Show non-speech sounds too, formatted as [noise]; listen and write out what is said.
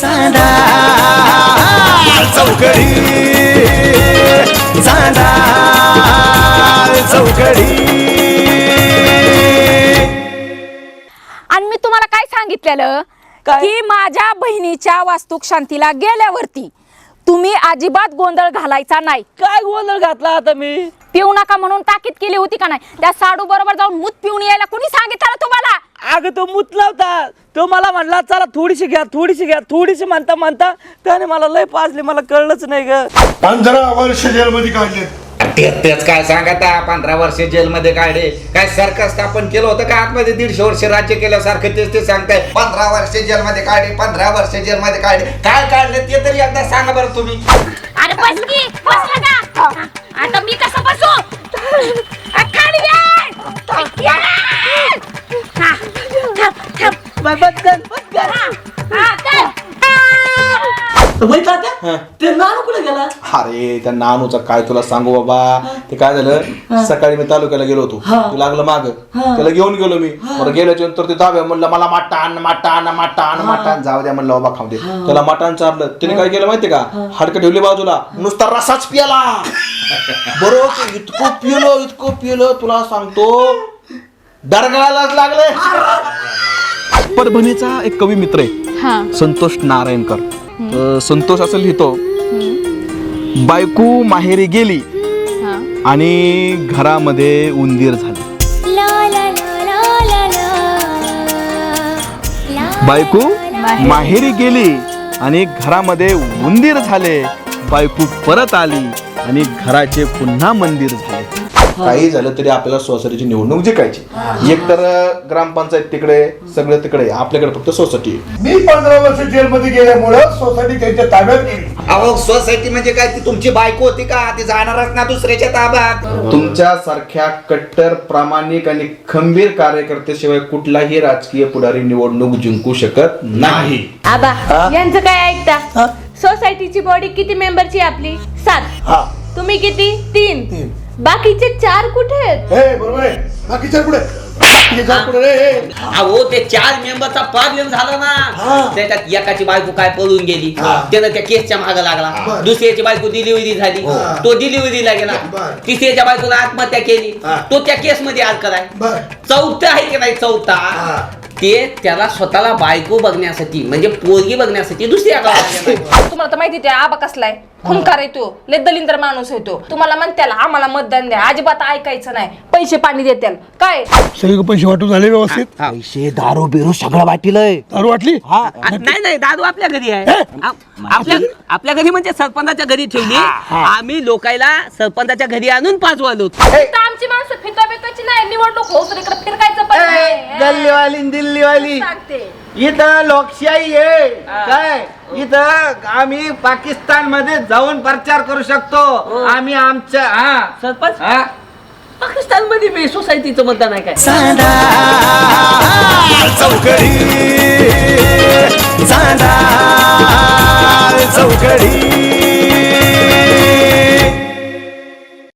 चांदा चौकडी चांदा चौकडी. आणि मी तुम्हाला काय सांगितलेलं? काय? की माझ्या बहिणीच्या वास्तुक शांतीला गेल्यावरती तुम्ही अजिबात गोंधळ घालायचा नाही. काय गोंधळ घातला आता मी? पिऊ नका म्हणून ताकीद केली होती का नाही? त्या साडू बरोबर जाऊन मूत पिऊन यायला कोणी सांगितलं तुम्हाला? अगं तो मुतला होता. तो मला म्हणला चला थोडीशी घ्या थोडीशी घ्या थोडीशी म्हणता म्हणता त्याने मला लय पाजली मला कळलंच नाही ग. पंधरा वर्ष जेलमध्ये काढले. ते- तेच काय सांगत? आहे पंधरा वर्ष जेलमध्ये काढले. काय सरकार स्थापन केलं होतं का? आतमध्ये दीडशे वर्ष राज्य केल्यासारखं तेच ते सांगताय. पंधरा वर्ष जेलमध्ये काढले पंधरा वर्ष जेलमध्ये काढले. काय काढले ते तरी एकदा सांगा बरं तुम्ही. अरे बस की बसला का आता मी कसं बसू? हा, ते कुठे गेला? अरे त्या नानूचा काय तुला सांगू बाबा? ते काय झालं? सकाळी मी तालुक्याला गेलो होतो. हा. ते लागलं माग. त्याला घेऊन गेलो मी. बरं गेल्याच्यानंतर ते दाव्या म्हणलं मला मटण मटण मटण मटण जाऊ द्या म्हणलं बाबा खाऊ दे. त्याला मटण चारलं. त्याने काय केलं माहितीये का? हाडकं ठेवली बाजूला. नुसता रसाच पियाला. बरोबर ते इतकं पिलो इतकं पिलो तुला सांगतो. डरगळायलाच लागले परभणीचा एक कवी मित्र आहे. हा. संतोष नारायणकर. संतोष असं लिहितो बायको माहेरी गेली. हा. आणि घरामध्ये उंदीर झाली. बायको माहेरी गेली. आणि घरामध्ये उंदीर झाले. बायको परत आली. आणि घराचे पुन्हा मंदिर झाले. काही झालं तरी आपल्याला सोसायटीची निवडणूक जिंकायची. एक तर ग्रामपंचायत तिकडे सगळं तिकडे आपल्याकडे फक्त सोसायटी. मी पंधरा वर्ष जेलमध्ये गेल्यामुळं सोसायटी त्यांच्या ताब्यात गेली. अहो सोसायटी म्हणजे काय? ती तुमची बायको होती का? ती जाणारच ना दुसऱ्याच्या ताब्यात. तुमच्या सारख्या कट्टर प्रामाणिक आणि खंबीर कार्यकर्त्याशिवाय कुठलाही राजकीय पुढारी निवडणूक जिंकू शकत नाही. आबा यांचं काय ऐकता? सोसायटीची बॉडी किती मेंबरची आपली? सात. हा. तुम्ही किती? तीन. बाकीचे चार कुठे आहेत? हे बरोबर आहे. पुढे बाकीच्या चार पुढे रे? हे. अहो ते चार मेंबरचा प्रॉब्लेम झाला ना. त्याच्यात एकाची बायको काय पळून गेली. त्यानं त्या केसच्या मागे लागला. दुसऱ्याची बायको डिलिव्हरी झाली. तो डिलिव्हरीला गेला. बरं. तिसऱ्याच्या बायकोला आत्महत्या केली. तो त्या केस मध्ये अडकलाय बर. चौथा आहे की नाही चौथा? ते त्याला स्वतःला बायको बघण्यासाठी म्हणजे पोरगी बघण्यासाठी दुसऱ्या गावात [laughs] गेला. तुम्हाला तर माहिती आहे आबा कसलाय? खुंकार येतो लय दलिंद्र माणूस येतो तुम्हाला म्हणत्याला आम्हाला मतदान द्या. अजिबात ऐकायचं नाही. पैसे पाणी देत्याल. काय? सगळे पैसे वाटून झाले व्यवस्थित? पैसे दारू बिरू सगळं वाटीलय. दारू वाटली? आ- नाही नाही दादू आपल्या घरी आहे. आ- आपल्या आपल्या घरी म्हणजे सरपंचाच्या घरी ठेवली. आम्ही लोकायला सरपंचाच्या घरी आणून पाचवालो इथं आमची माणसं फिता बिताची नाही. निवडणूक होत इकडे पण नाही. गल्लीवाली न दिल्लीवाली. सांगते. इथं लोकशाही आहे. काय? इथं आम्ही पाकिस्तानमध्ये जाऊन प्रचार करू शकतो. आम्ही आमच्या हा. सरपंच? हा. पाकिस्तानमध्ये बी सोसायटीचं मतदान आहे काय? चांदा चौकडी. चांदा चौकडी.